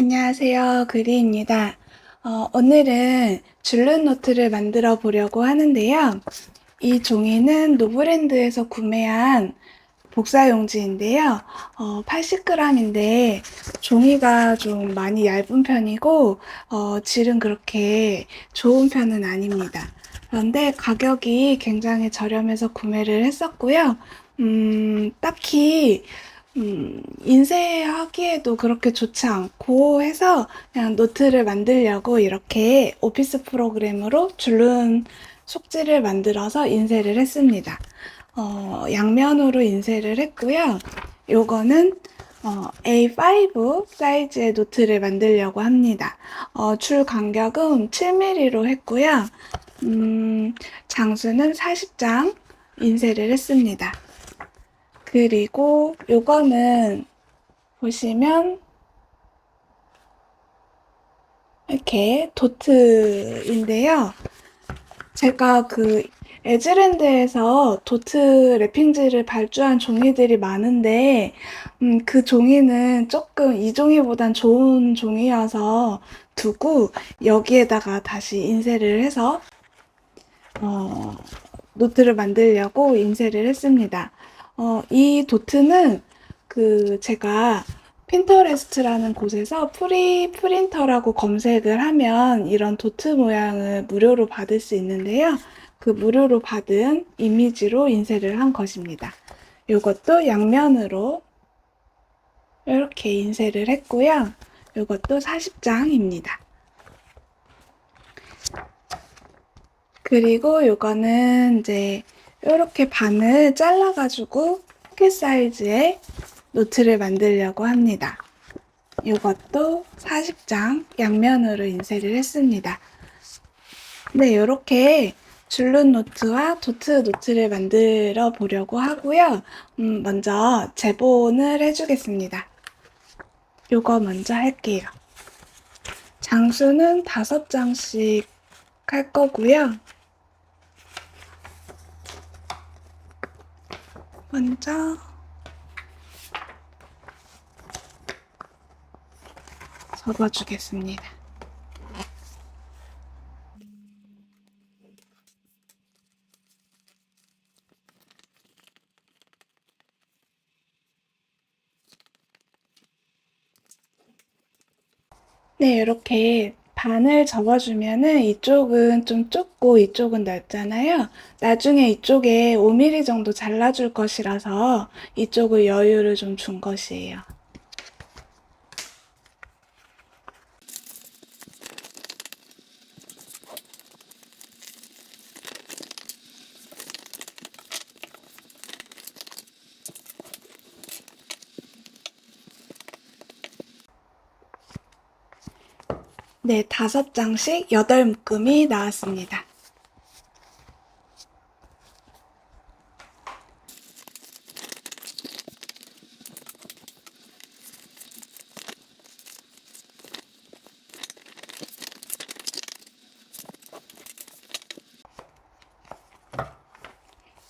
안녕하세요. 그리입니다. 어, 오늘은 줄눈 노트를 만들어 보려고 하는데요. 이 종이는 노브랜드에서 구매한 복사용지인데요. 어, 80g인데 종이가 좀 많이 얇은 편이고 어, 질은 그렇게 좋은 편은 아닙니다. 그런데 가격이 굉장히 저렴해서 구매를 했었고요. 음, 딱히 음, 인쇄하기에도 그렇게 좋지 않고 해서 그냥 노트를 만들려고 이렇게 오피스 프로그램으로 줄눈 속지를 만들어서 인쇄를 했습니다. 어, 양면으로 인쇄를 했고요. 요거는 어, A5 사이즈의 노트를 만들려고 합니다. 어, 줄 간격은 7mm로 했고요. 음, 장수는 40장 인쇄를 했습니다. 그리고 요거는 보시면 이렇게 도트인데요. 제가 그 에즈랜드에서 도트 랩핑지를 발주한 종이들이 많은데 음, 그 종이는 조금 이 종이보단 좋은 종이여서 두고 여기에다가 다시 인쇄를 해서 어, 노트를 만들려고 인쇄를 했습니다. 어, 이 도트는 그 제가 핀터레스트라는 곳에서 프리 프린터라고 검색을 하면 이런 도트 모양을 무료로 받을 수 있는데요. 그 무료로 받은 이미지로 인쇄를 한 것입니다. 이것도 양면으로 이렇게 인쇄를 했고요. 이것도 40장입니다. 그리고 이거는 이제 이렇게 반을 잘라가지고 포켓 사이즈의 노트를 만들려고 합니다. 이것도 40장 양면으로 인쇄를 했습니다. 네, 이렇게 줄눈 노트와 도트 노트를 만들어 보려고 하고요. 음, 먼저 제본을 해주겠습니다. 요거 먼저 할게요. 장수는 다섯 장씩 할 거고요. 먼저 접어주겠습니다. 네, 이렇게 반을 접어주면은 이쪽은 좀 좁고 이쪽은 넓잖아요. 나중에 이쪽에 5mm 정도 잘라줄 것이라서 이쪽을 여유를 좀 준 것이에요. 네, 다섯 장씩 여덟 묶음이 나왔습니다.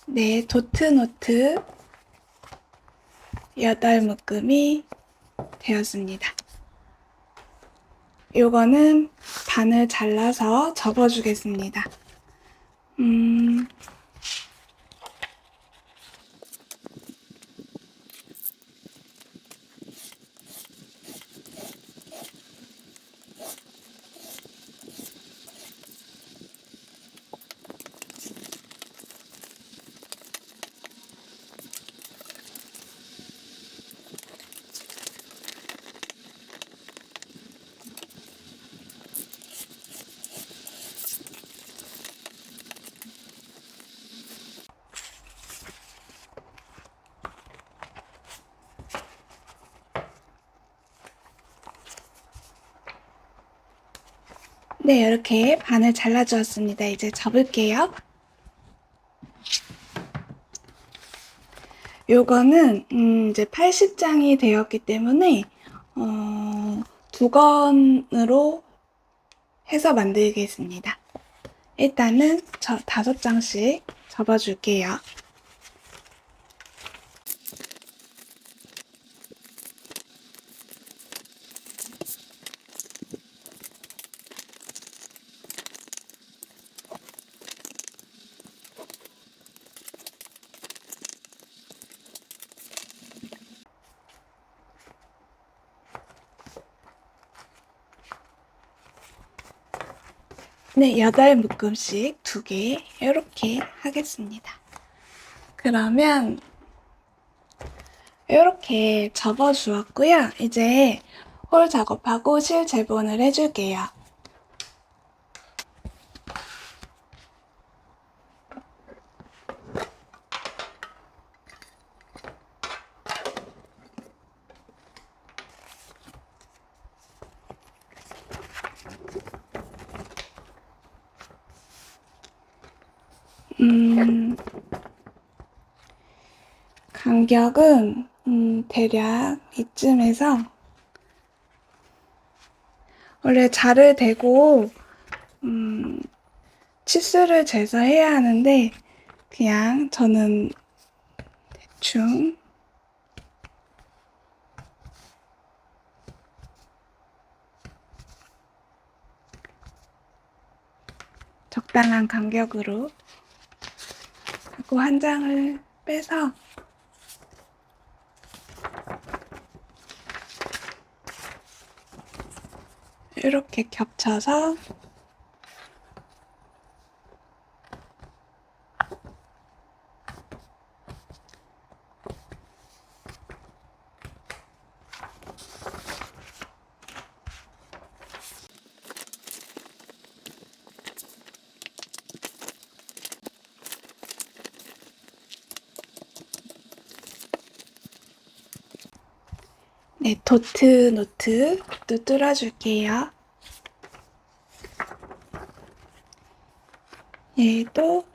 네, 도트노트 여덟 묶음이 되었습니다. 요거는 반을 잘라서 접어주겠습니다. 네, 이렇게 반을 잘라주었습니다. 이제 접을게요. 요거는 음, 이제 80장이 되었기 때문에 어, 두 건으로 해서 만들겠습니다. 일단은 저 다섯 장씩 접어줄게요. 네, 8묶음씩 2개 이렇게 하겠습니다. 그러면 이렇게 접어 주었고요. 이제 홀 작업하고 실 재본을 해줄게요. 음, 간격은 음, 대략 이쯤에서 원래 자를 대고 음, 치수를 재서 해야 하는데 그냥 저는 대충 적당한 간격으로 하고 한 장을 빼서 이렇게 겹쳐서 네, 도트 노트 또 뚫어줄게요. 얘도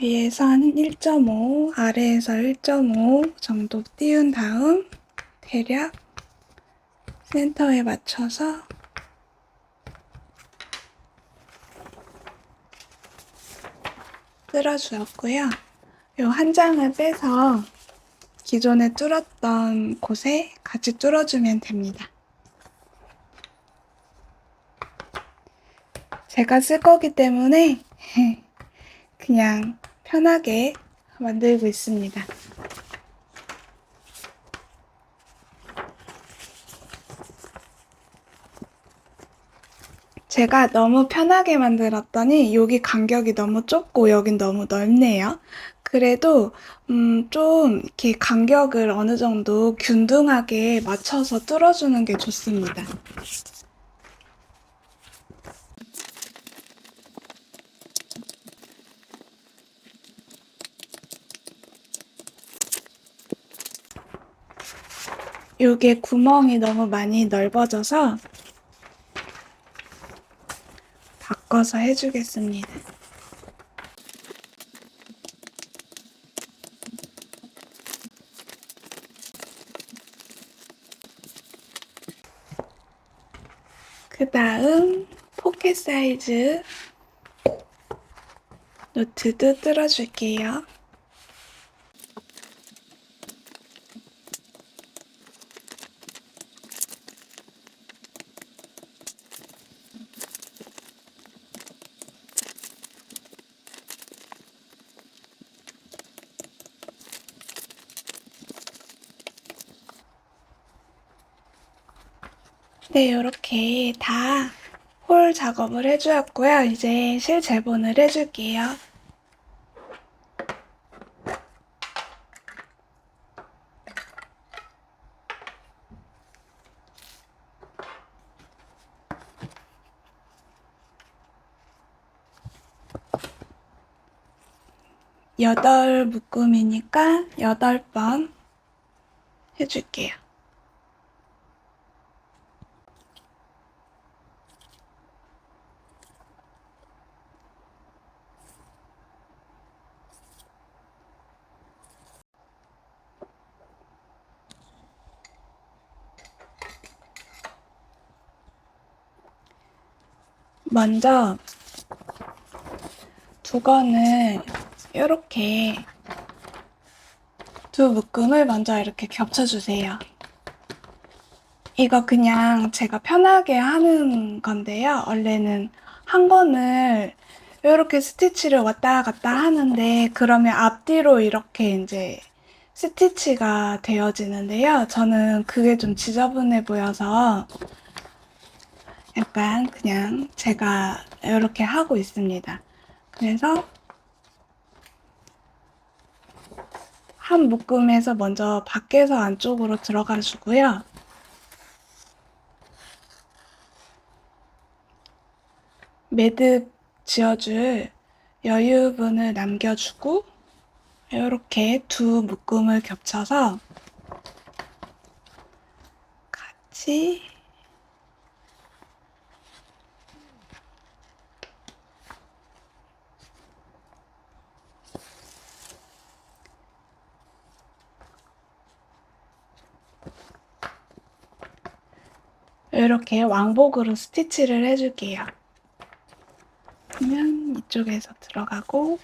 위에선 1.5, 아래에서 1.5 정도 띄운 다음 대략 센터에 맞춰서 뚫어주었고요. 요 한 장을 빼서 기존에 뚫었던 곳에 같이 뚫어주면 됩니다. 제가 쓸 거기 때문에 그냥 편하게 만들고 있습니다. 제가 너무 편하게 만들었더니 여기 간격이 너무 좁고 여긴 너무 넓네요. 그래도 음, 좀 이렇게 간격을 어느 정도 균등하게 맞춰서 뚫어주는 게 좋습니다. 요게 구멍이 너무 많이 넓어져서 바꿔서 해주겠습니다. 그 다음 포켓 사이즈 노트도 뚫어줄게요. 네, 이렇게 작업을 해주었고요. 이제 실 재본을 해줄게요. 여덟 묶음이니까 여덟 번 해줄게요. 먼저 두건을 이렇게 두 묶음을 먼저 이렇게 겹쳐주세요. 이거 그냥 제가 편하게 하는 건데요. 원래는 한 건을 이렇게 스티치를 왔다 갔다 하는데 그러면 앞뒤로 이렇게 이제 스티치가 되어지는데요. 저는 그게 좀 지저분해 보여서 약간 그냥 제가 이렇게 하고 있습니다. 그래서 한 묶음에서 먼저 밖에서 안쪽으로 들어가 주고요. 매듭 지어줄 여유분을 남겨주고 이렇게 두 묶음을 겹쳐서 같이 이렇게 왕복으로 스티치를 해줄게요. 그러면 이쪽에서 들어가고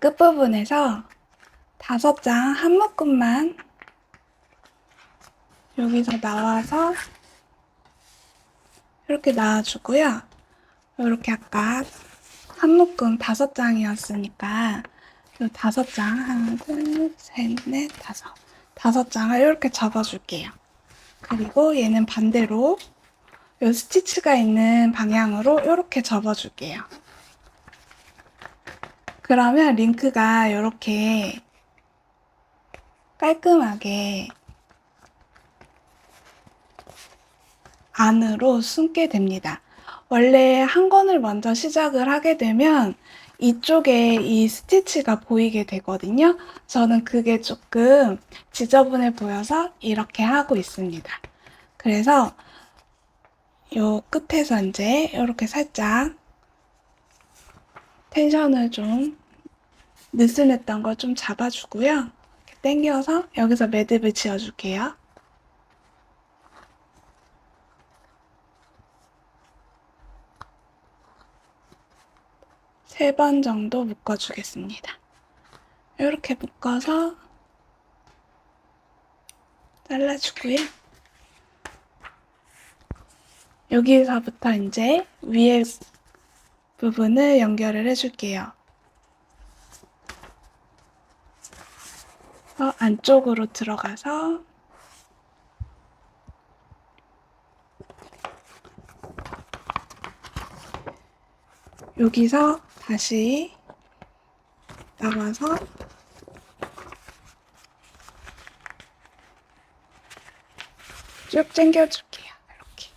끝부분에서 다섯 장 한 묶음만 여기서 나와서 이렇게 놔주고요. 이렇게 아까 한 묶음 다섯 장이었으니까 이 다섯 장 하나 둘셋넷 다섯 다섯 장을 이렇게 접어줄게요. 그리고 얘는 반대로 이 스티치가 있는 방향으로 이렇게 접어줄게요. 그러면 링크가 이렇게 깔끔하게 안으로 숨게 됩니다. 원래 한 권을 먼저 시작을 하게 되면 이쪽에 이 스티치가 보이게 되거든요. 저는 그게 조금 지저분해 보여서 이렇게 하고 있습니다. 그래서 요 끝에서 이제 이렇게 살짝 텐션을 좀 느슨했던 거 좀 잡아주고요. 당겨서 여기서 매듭을 지어줄게요. 세 번 정도 묶어주겠습니다. 이렇게 묶어서 잘라주고요. 여기서부터 이제 위에 부분을 연결을 해줄게요. 어, 안쪽으로 들어가서 여기서 다시 나와서 쭉 당겨줄게요. 이렇게.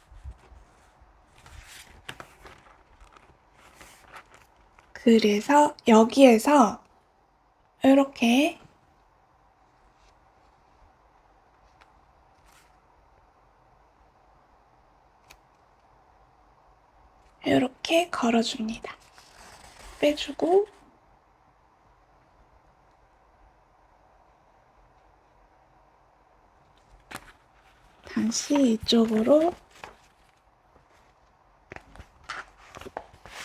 그래서 여기에서 이렇게 이렇게 걸어줍니다. 빼주고 다시 이쪽으로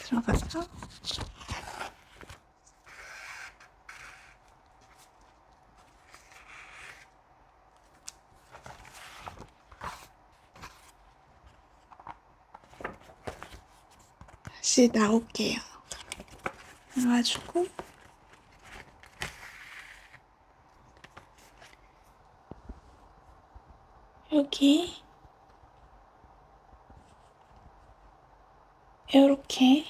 들어가서 다시 나올게요. 나와주고. 여기. 이렇게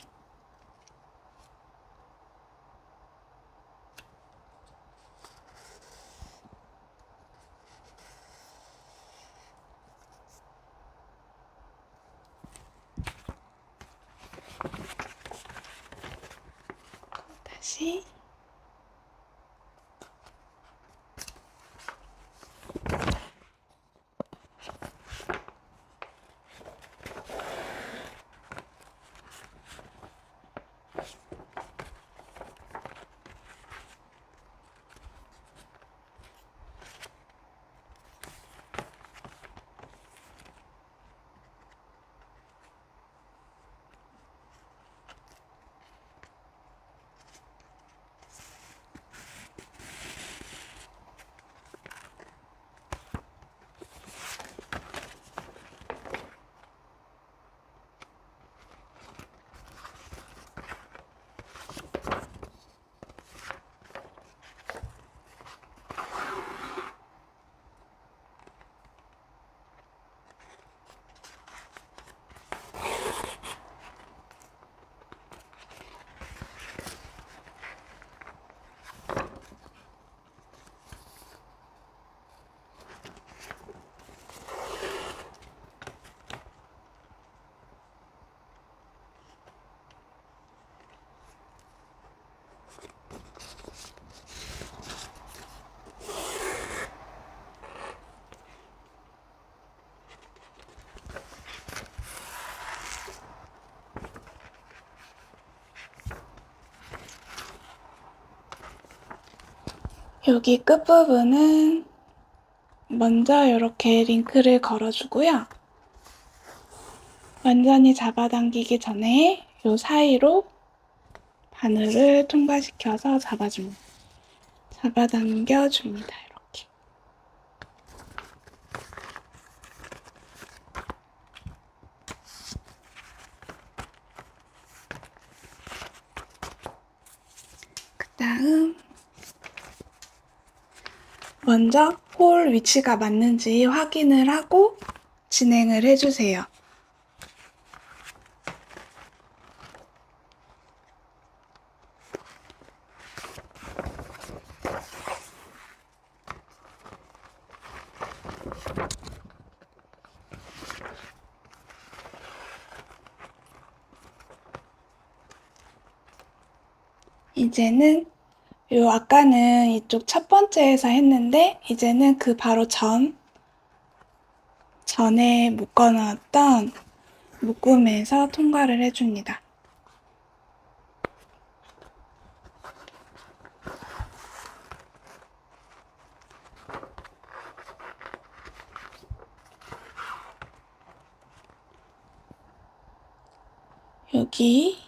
여기 끝부분은 먼저 이렇게 링크를 걸어주고요. 완전히 잡아당기기 전에 이 사이로 바늘을 통과시켜서 잡아줍니다. 잡아당겨줍니다. 이렇게. 그 다음 먼저 홀 위치가 맞는지 확인을 하고 진행을 해주세요. 이제는 요 아까는 이쪽 첫 번째에서 했는데 이제는 그 바로 전 전에 묶어놨던 묶음에서 통과를 해줍니다. 여기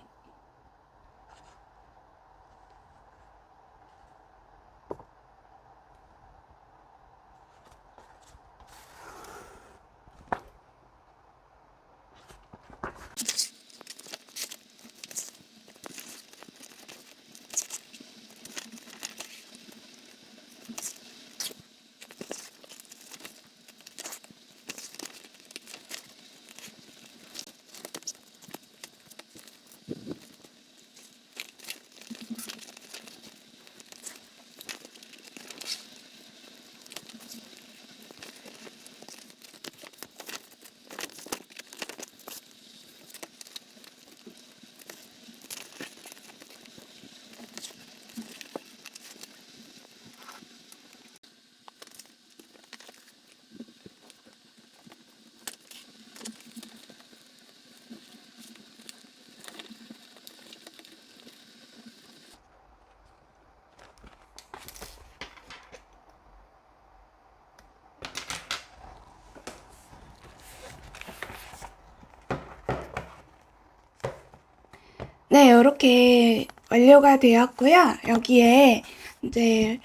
네, 이렇게 완료가 되었고요. 여기에 이제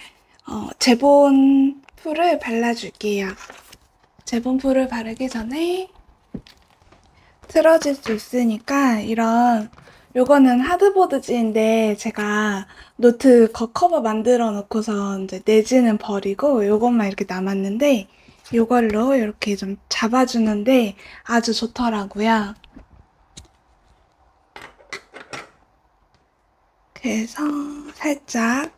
어, 제본 풀을 발라줄게요. 제본 풀을 바르기 전에 틀어질 수 있으니까 이런 요거는 하드보드지인데 제가 노트 겉커버 만들어 놓고서 이제 내지는 버리고 요것만 이렇게 남았는데 요걸로 이렇게 좀 잡아주는데 아주 좋더라고요. 그래서 살짝.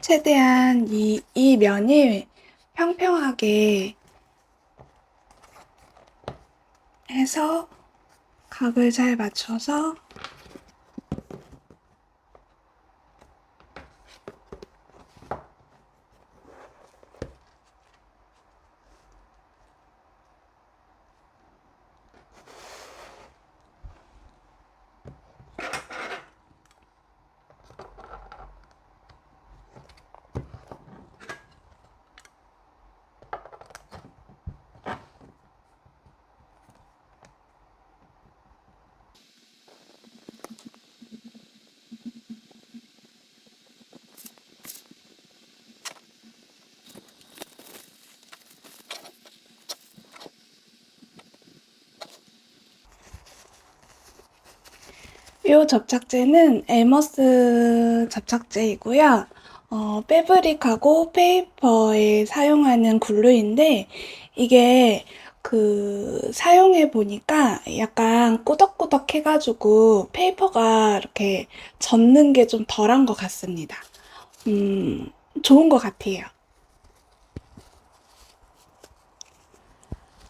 최대한 이, 이 면이 평평하게 해서 각을 잘 맞춰서 이 접착제는 에머스 접착제이고요. 어, 패브릭하고 페이퍼에 사용하는 글루인데 이게 그 사용해 보니까 약간 꾸덕꾸덕 해가지고 페이퍼가 이렇게 젖는 게 좀 덜한 것 같습니다. 음, 좋은 것 같아요.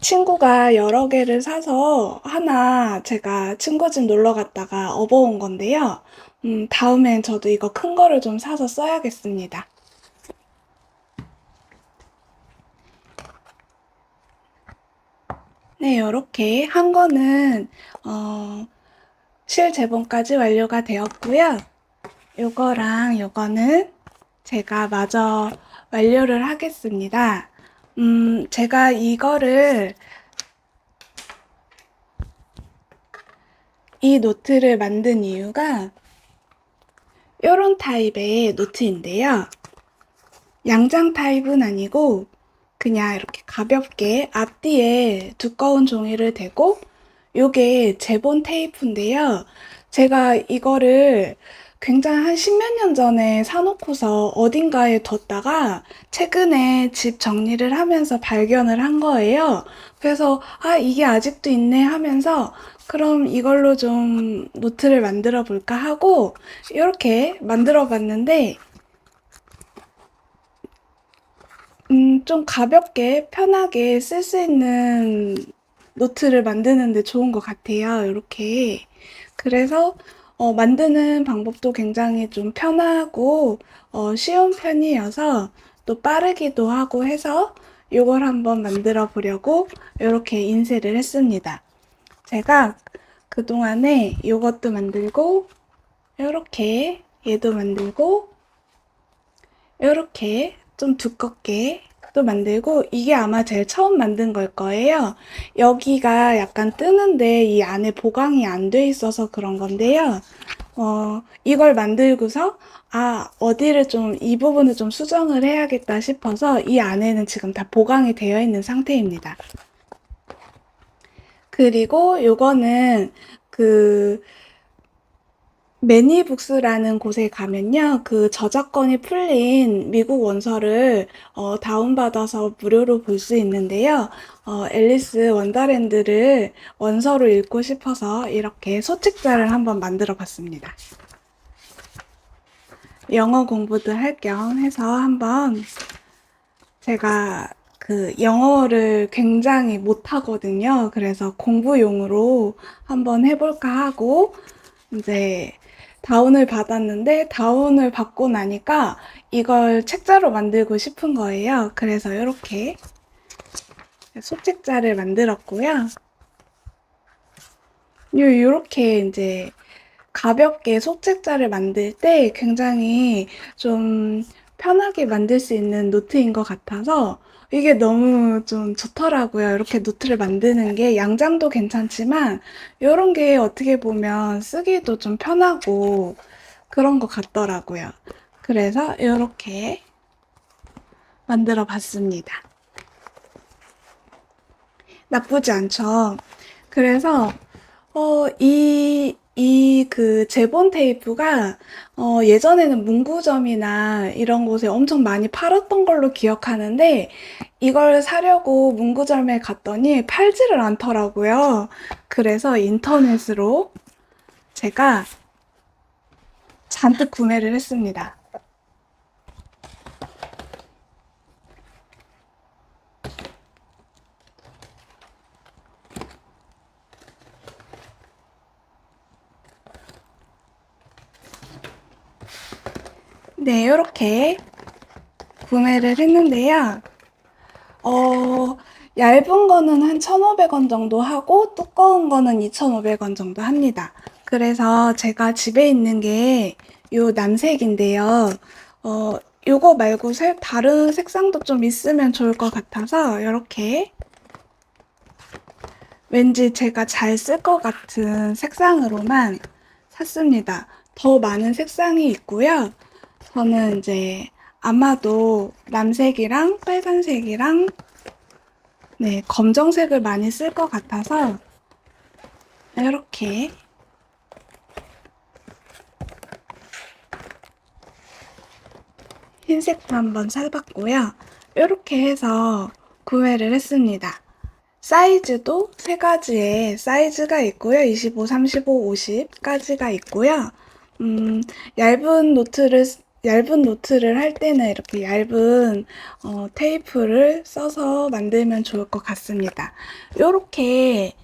친구가 여러 개를 사서 하나 제가 친구 집 놀러 갔다가 업어온 건데요. 음, 다음엔 저도 이거 큰 거를 좀 사서 써야겠습니다. 네, 이렇게 한 거는 어, 실제본까지 완료가 되었고요. 요거랑 요거는 제가 마저 완료를 하겠습니다. 음, 제가 이거를 이 노트를 만든 이유가 요런 타입의 노트인데요. 양장 타입은 아니고 그냥 이렇게 가볍게 앞뒤에 두꺼운 종이를 대고 요게 제본 테이프인데요. 제가 이거를 굉장히 한 십몇 년 전에 사놓고서 어딘가에 뒀다가 최근에 집 정리를 하면서 발견을 한 거예요. 그래서 아, 이게 아직도 있네 하면서 그럼 이걸로 좀 노트를 만들어 볼까 하고 이렇게 만들어 봤는데 음, 좀 가볍게 편하게 쓸 수 있는 노트를 만드는데 좋은 것 같아요. 이렇게. 그래서 어, 만드는 방법도 굉장히 좀 편하고 어, 쉬운 편이어서 또 빠르기도 하고 해서 이걸 한번 만들어 보려고 이렇게 인쇄를 했습니다. 제가 그동안에 이것도 만들고 이렇게 얘도 만들고 이렇게 좀 두껍게 또 만들고 이게 아마 제일 처음 만든 걸 거예요. 여기가 약간 뜨는데 이 안에 보강이 안 돼 있어서 그런 건데요. 어, 이걸 만들고서 아, 어디를 좀 이 부분을 좀 수정을 해야겠다 싶어서 이 안에는 지금 다 보강이 되어 있는 상태입니다. 그리고 요거는 그 매니북스라는 곳에 가면요. 그 저작권이 풀린 미국 원서를 어, 다운받아서 무료로 볼 수 있는데요. 어, 앨리스 원더랜드를 원서로 읽고 싶어서 이렇게 소책자를 한번 만들어 봤습니다. 영어 공부도 할 겸 해서 한번 제가 그 영어를 굉장히 못하거든요. 그래서 공부용으로 한번 해볼까 하고 이제 다운을 받았는데 다운을 받고 나니까 이걸 책자로 만들고 싶은 거예요. 그래서 이렇게 소책자를 만들었고요. 이렇게 이제 가볍게 소책자를 만들 때 굉장히 좀 편하게 만들 수 있는 노트인 것 같아서 이게 너무 좀 좋더라고요. 이렇게 노트를 만드는 게 양장도 괜찮지만 이런 게 어떻게 보면 쓰기도 좀 편하고 그런 것 같더라고요. 그래서 이렇게 만들어 봤습니다. 나쁘지 않죠? 그래서 어, 이, 이 그 제본 테이프가 어, 예전에는 문구점이나 이런 곳에 엄청 많이 팔았던 걸로 기억하는데 이걸 사려고 문구점에 갔더니 팔지를 않더라고요. 그래서 인터넷으로 제가 잔뜩 구매를 했습니다. 네, 이렇게 구매를 했는데요. 어, 얇은 거는 한 1,500원 정도 하고 두꺼운 거는 2,500원 정도 합니다. 그래서 제가 집에 있는 게 요 남색인데요. 어, 요거 말고 색, 다른 색상도 좀 있으면 좋을 것 같아서 이렇게 왠지 제가 잘 쓸 것 같은 색상으로만 샀습니다. 더 많은 색상이 있고요. 저는 이제 아마도 남색이랑 빨간색이랑 네, 검정색을 많이 쓸 것 같아서 이렇게 흰색도 한번 사봤고요. 이렇게 해서 구매를 했습니다. 사이즈도 세 가지의 사이즈가 있고요. 25, 35, 50까지가 있고요. 음, 얇은 노트를 얇은 노트를 할 때는 이렇게 얇은 어, 테이프를 써서 만들면 좋을 것 같습니다. 이렇게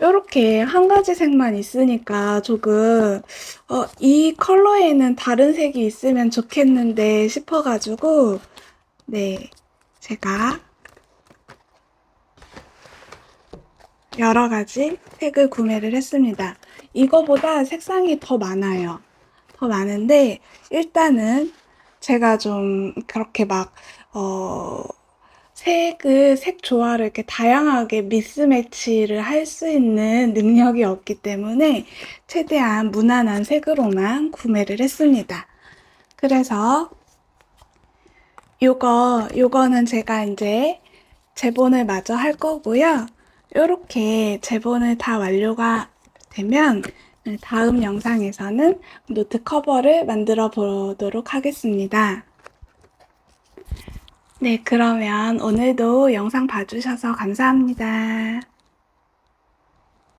이렇게 한 가지 색만 있으니까 조금 어, 이 컬러에는 다른 색이 있으면 좋겠는데 싶어가지고 네 제가 여러 가지 색을 구매를 했습니다. 이거보다 색상이 더 많아요. 더 많은데 일단은 제가 좀 그렇게 막 어, 색을 색 조화를 이렇게 다양하게 미스매치를 할 수 있는 능력이 없기 때문에 최대한 무난한 색으로만 구매를 했습니다. 그래서 요거 요거는 제가 이제 재본을 마저 할 거고요. 요렇게 재본을 다 완료가 되면 다음 영상에서는 노트 커버를 만들어 보도록 하겠습니다. 네, 그러면 오늘도 영상 봐주셔서 감사합니다.